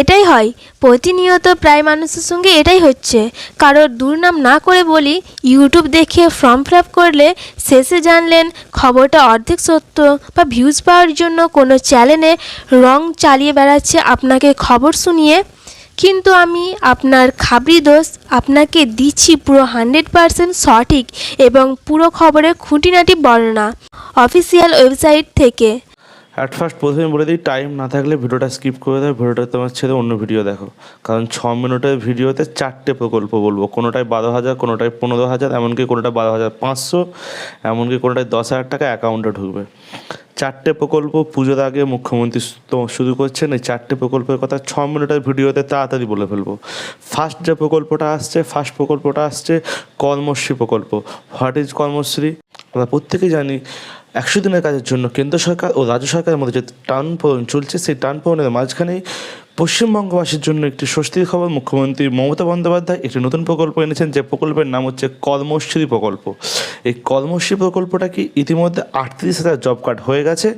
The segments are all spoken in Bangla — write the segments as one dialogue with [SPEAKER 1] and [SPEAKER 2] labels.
[SPEAKER 1] এটাই হয়। প্রতিনিয়ত প্রায় মানুষের সঙ্গে এটাই হচ্ছে। কারোর দুর্নাম না করে বলি ইউটিউব দেখে ফর্ম ফিল করলে শেষে জানলেন খবরটা অর্ধেক সত্য বা ভিউজ পাওয়ার জন্য কোনো চ্যানেলে রং চালিয়ে বেড়াচ্ছে আপনাকে খবর শুনিয়ে। কিন্তু আমি আপনার খাবরি দোষ, আপনাকে দিচ্ছি পুরো হান্ড্রেড পারসেন্ট সঠিক এবং পুরো খবরের খুঁটিনাটি বর্ণনা। অফিসিয়াল ওয়েবসাইট থেকে
[SPEAKER 2] অ্যাট ফার্স্ট প্রথমে বলে দিই টাইম না থাকলে ভিডিওটা স্কিপ করে দেয় ভিডিওটা তোমার ছেড়ে অন্য ভিডিও দেখো। কারণ ছ মিনিটের ভিডিওতে চারটে প্রকল্প বলব। কোনোটায় বারো হাজার, কোনোটায় পনেরো হাজার, এমনকি কোনোটা বারো হাজার পাঁচশো, এমনকি কোনোটায় দশ হাজার টাকা অ্যাকাউন্টে ঢুকবে। চারটে প্রকল্প পুজোর আগে মুখ্যমন্ত্রী শুরু করছেন, এই চারটে প্রকল্পের কথা ছ মিনিটের ভিডিওতে তাড়াতাড়ি বলে ফেলব। ফার্স্ট যে প্রকল্পটা আসছে ফার্স্ট প্রকল্পটা আসছে কর্মশ্রী প্রকল্প। What is Karmashree? আমরা প্রত্যেকেই জানি একশো দিনের কাজের জন্য কেন্দ্র সরকার ও রাজ্য সরকারের মধ্যে যে টান পূরণ চলছে, সেই টান পূরণের মাঝখানেই পশ্চিমবঙ্গবাসীর জন্য একটি স্বস্তির খবর, মুখ্যমন্ত্রী মমতা বন্দ্যোপাধ্যায় একটি নতুন প্রকল্প এনেছেন। যে প্রকল্পের নাম হচ্ছে কর্মশ্রী প্রকল্প। এই কর্মশ্রী প্রকল্পটা কি ইতিমধ্যে আটত্রিশ হাজার জব কার্ড হয়ে গেছে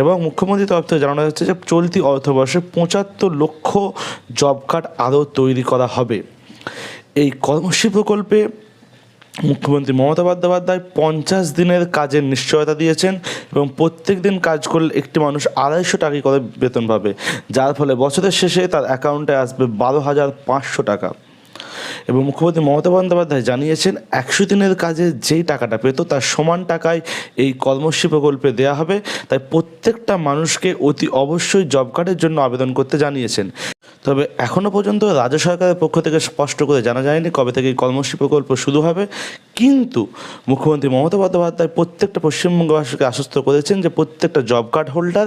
[SPEAKER 2] এবং মুখ্যমন্ত্রীর তরফ থেকে জানানো যাচ্ছে যে চলতি অর্থবর্ষে পঁচাত্তর লক্ষ জব কার্ড আরও তৈরি করা হবে। এই কর্মশ্রী প্রকল্পে মুখ্যমন্ত্রী মমতা বন্দ্যোপাধ্যায় পঞ্চাশ দিনের কাজের নিশ্চয়তা দিয়েছেন এবং প্রত্যেক দিন কাজ করলে একটি মানুষ আড়াইশো টাকা করে বেতন পাবে। যার ফলে বছরের শেষে তার অ্যাকাউন্টে আসবে বারো হাজার পাঁচশো টাকা। এবং মুখ্যমন্ত্রী মমতা বন্দ্যোপাধ্যায় জানিয়েছেন, একশো দিনের কাজে যেই টাকাটা পেত তার সমান টাকায় এই কর্মশ্রী প্রকল্পে দেওয়া হবে। তাই প্রত্যেকটা মানুষকে অতি অবশ্যই জব কার্ডের জন্য আবেদন করতে জানিয়েছেন। তবে এখনও পর্যন্ত রাজ্য সরকারের পক্ষ থেকে স্পষ্ট করে জানা যায়নি কবে থেকে এই কর্মশ্রী প্রকল্প শুরু হবে। কিন্তু মুখ্যমন্ত্রী মমতা বন্দ্যোপাধ্যায় প্রত্যেকটা পশ্চিমবঙ্গবাসীকে আশ্বস্ত করেছেন যে প্রত্যেকটা জব কার্ড হোল্ডার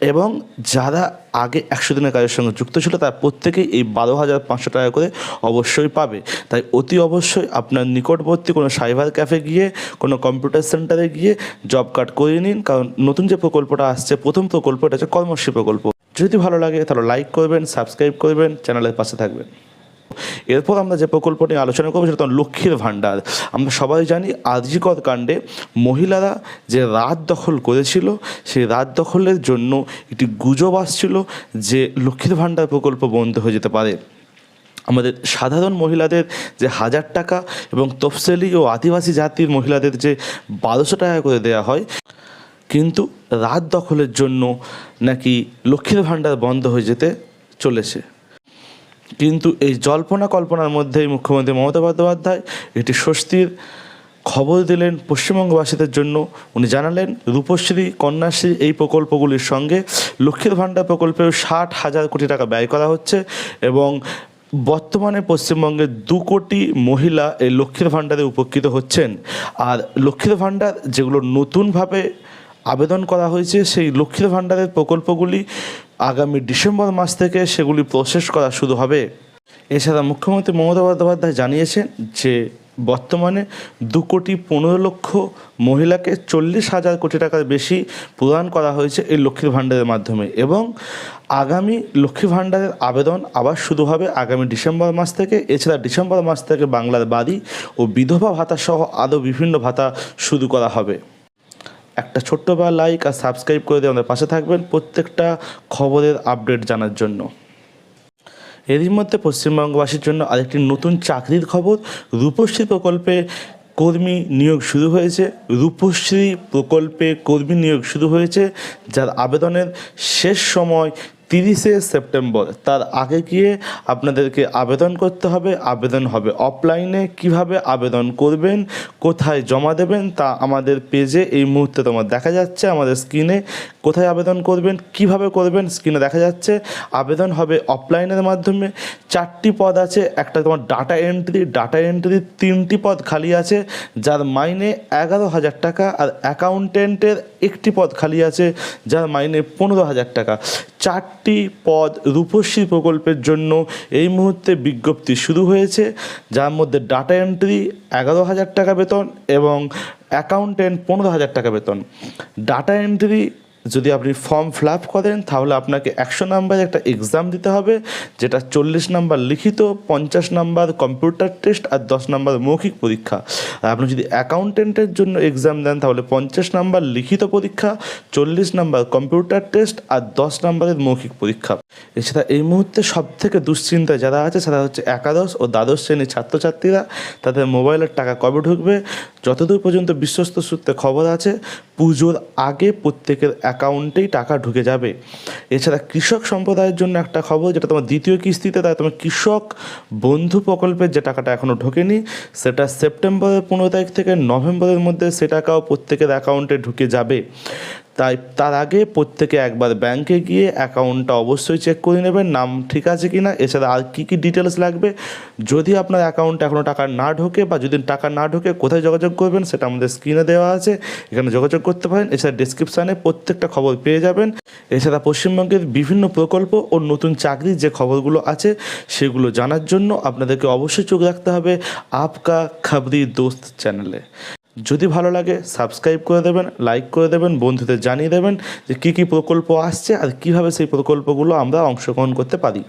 [SPEAKER 2] এবং যারা আগে একশো দিনের কাজের সঙ্গে যুক্ত ছিল, তার প্রত্যেকেই এই বারো হাজার পাঁচশো টাকা করে অবশ্যই পাবে। তাই অতি অবশ্যই আপনার নিকটবর্তী কোনো সাইবার ক্যাফে গিয়ে, কোনো কম্পিউটার সেন্টারে গিয়ে জব কার্ড করিয়ে নিন। কারণ নতুন যে প্রকল্পটা আসছে, প্রথম প্রকল্পটা হচ্ছে কর্মশ্রী প্রকল্প। যদি ভালো লাগে, তাহলে লাইক করবেন সাবস্ক্রাইব করবেন চ্যানেলের পাশে থাকবেন। এরপর আমরা যে প্রকল্প নিয়ে আলোচনা করব, সেটা লক্ষ্মীর ভাণ্ডার। আমরা সবাই জানি আরজিকর কাণ্ডে মহিলারা যে রাত দখল করেছিল, সেই রাত দখলের জন্য একটি গুজব আসছিল যে লক্ষ্মীর ভাণ্ডার প্রকল্প বন্ধ হয়ে যেতে পারে। আমাদের সাধারণ মহিলাদের যে হাজার টাকা এবং তফসিলি ও আদিবাসী জাতির মহিলাদের যে বারোশো টাকা করে দেওয়া হয় কিন্তু রাত দখলের জন্য নাকি লক্ষ্মীর ভাণ্ডার বন্ধ হয়ে যেতে চলেছে। কিন্তু এই জল্পনা কল্পনার মধ্যেই মুখ্যমন্ত্রী মমতা বন্দ্যোপাধ্যায় এটি স্বস্তির খবর দিলেন পশ্চিমবঙ্গবাসীদের জন্য। উনি জানালেন, রূপশ্রী কন্যাশ্রী এই প্রকল্পগুলির সঙ্গে লক্ষ্মীর ভাণ্ডার প্রকল্পেও ষাট হাজার কোটি টাকা ব্যয় করা হচ্ছে এবং বর্তমানে পশ্চিমবঙ্গে দু কোটি মহিলা এই লক্ষ্মীর ভাণ্ডারে উপকৃত হচ্ছেন। আর লক্ষ্মীর ভাণ্ডার যেগুলো নতুনভাবে আবেদন করা হয়েছে, সেই লক্ষ্মীর ভাণ্ডারের প্রকল্পগুলি আগামী ডিসেম্বর মাস থেকে সেগুলি প্রসেস করা শুরু হবে। এছাড়া মুখ্যমন্ত্রী মমতা বন্দ্যোপাধ্যায় জানিয়েছেন যে, বর্তমানে দু কোটি পনেরো লক্ষ মহিলাকে চল্লিশ হাজার কোটি টাকার বেশি প্রদান করা হয়েছে এই লক্ষ্মীর ভাণ্ডারের মাধ্যমে এবং আগামী লক্ষ্মী ভাণ্ডারের আবেদন আবার শুরু হবে আগামী ডিসেম্বর মাস থেকে। এছাড়া ডিসেম্বর মাস থেকে বাংলার বাড়ি ও বিধবা ভাতা সহ আরও বিভিন্ন ভাতা শুরু করা হবে। একটা ছোট্ট বা লাইক আর সাবস্ক্রাইব করে দিয়ে আমাদের পাশে থাকবেন প্রত্যেকটা খবরের আপডেট জানার জন্য। এরই মধ্যে পশ্চিমবঙ্গবাসীর জন্য আরেকটি নতুন চাকরির খবর, রূপশ্রী প্রকল্পে কর্মী নিয়োগ শুরু হয়েছে। রূপশ্রী প্রকল্পে কর্মী নিয়োগ শুরু হয়েছে, যার আবেদনের শেষ সময় তিরিশে সেপ্টেম্বর, তার আগে গিয়ে আপনাদেরকে আবেদন করতে হবে। আবেদন হবে অফলাইনে কীভাবে আবেদন করবেন? কোথায় জমা দেবেন? তা আমাদের পেজে এই মুহূর্তে তোমার দেখা যাচ্ছে। আমাদের স্ক্রিনে কোথায় আবেদন করবেন? কীভাবে করবেন? স্ক্রিনে দেখা যাচ্ছে। আবেদন হবে অফলাইনের মাধ্যমে। চারটি পদ আছে। একটা তোমার ডাটা এন্ট্রি ডাটা এন্ট্রির তিনটি পদ খালি আছে, যার মাইনে এগারো হাজার টাকা, আর অ্যাকাউন্টেন্টের একটি পদ খালি আছে, যার মাইনে পনেরো হাজার টাকা। চারটি পদ রূপশ্রী প্রকল্পের জন্য এই মুহূর্তে বিজ্ঞপ্তি শুরু হয়েছে, যার মধ্যে ডাটা এন্ট্রি এগারো হাজার টাকা বেতন এবং অ্যাকাউন্টেন্ট পনেরো হাজার টাকা বেতন। ডাটা এন্ট্রি যদি আপনি ফর্ম ফিল করেন, তাহলে আপনাকে একশো নাম্বারের একটা এক্সাম দিতে হবে, যেটা চল্লিশ নাম্বার লিখিত, পঞ্চাশ নাম্বার কম্পিউটার টেস্ট আর দশ নাম্বার মৌখিক পরীক্ষা। আর আপনি যদি অ্যাকাউন্টেন্টের জন্য এক্সাম দেন, তাহলে পঞ্চাশ নাম্বার লিখিত পরীক্ষা, চল্লিশ নাম্বার কম্পিউটার টেস্ট আর দশ নাম্বারের মৌখিক পরীক্ষা। এছাড়া এই মুহূর্তে সব থেকে দুশ্চিন্তায় যারা আছে, সেটা হচ্ছে একাদশ ও দ্বাদশ শ্রেণির ছাত্রছাত্রীরা, তাদের মোবাইলের টাকা কবে ঢুকবে যতদূর পর্যন্ত বিশ্বস্ত সূত্রে খবর আছে, পুজোর আগে প্রত্যেকের অ্যাকাউন্টেই টাকা ঢুকে যাবে। এছাড়া কৃষক সম্প্রদায়ের জন্য একটা খবর, যেটা তোমার দ্বিতীয় কিস্তিতে, তাই তোমার কৃষক বন্ধু প্রকল্পের যে টাকাটা এখনও ঢোকেনি, সেটা সেপ্টেম্বরের পনেরো তারিখ থেকে নভেম্বরের মধ্যে সে টাকাও প্রত্যেকের অ্যাকাউন্টে ঢুকে যাবে। তাই তার আগে প্রত্যেকে একবার ব্যাংকে গিয়ে অ্যাকাউন্টটা অবশ্যই চেক করে নেবেন। নাম ঠিক আছে কি না এছাড়া আর কী কী ডিটেলস লাগবে? যদি আপনার অ্যাকাউন্টে এখনও টাকা না ঢোকে বা যদি টাকা না ঢোকে, কোথায় যোগাযোগ করবেন সেটা আমাদের স্ক্রিনে দেওয়া আছে। এখানে যোগাযোগ করতে পারেন। এছাড়া ডিসক্রিপশানে প্রত্যেকটা খবর পেয়ে যাবেন। এছাড়া পশ্চিমবঙ্গের বিভিন্ন প্রকল্প ও নতুন চাকরির যে খবরগুলো আছে, সেগুলো জানার জন্য আপনাদেরকে অবশ্যই চোখ রাখতে হবে আপকা খাবরি দোস্ত চ্যানেলে। যদি ভালো লাগে সাবস্ক্রাইব করে দেবেন লাইক করে দেবেন, বন্ধুদের জানিয়ে দেবেন যে কী কী প্রকল্প আসছে আর কীভাবে সেই প্রকল্পগুলো আমরা অংশগ্রহণ করতে পারি।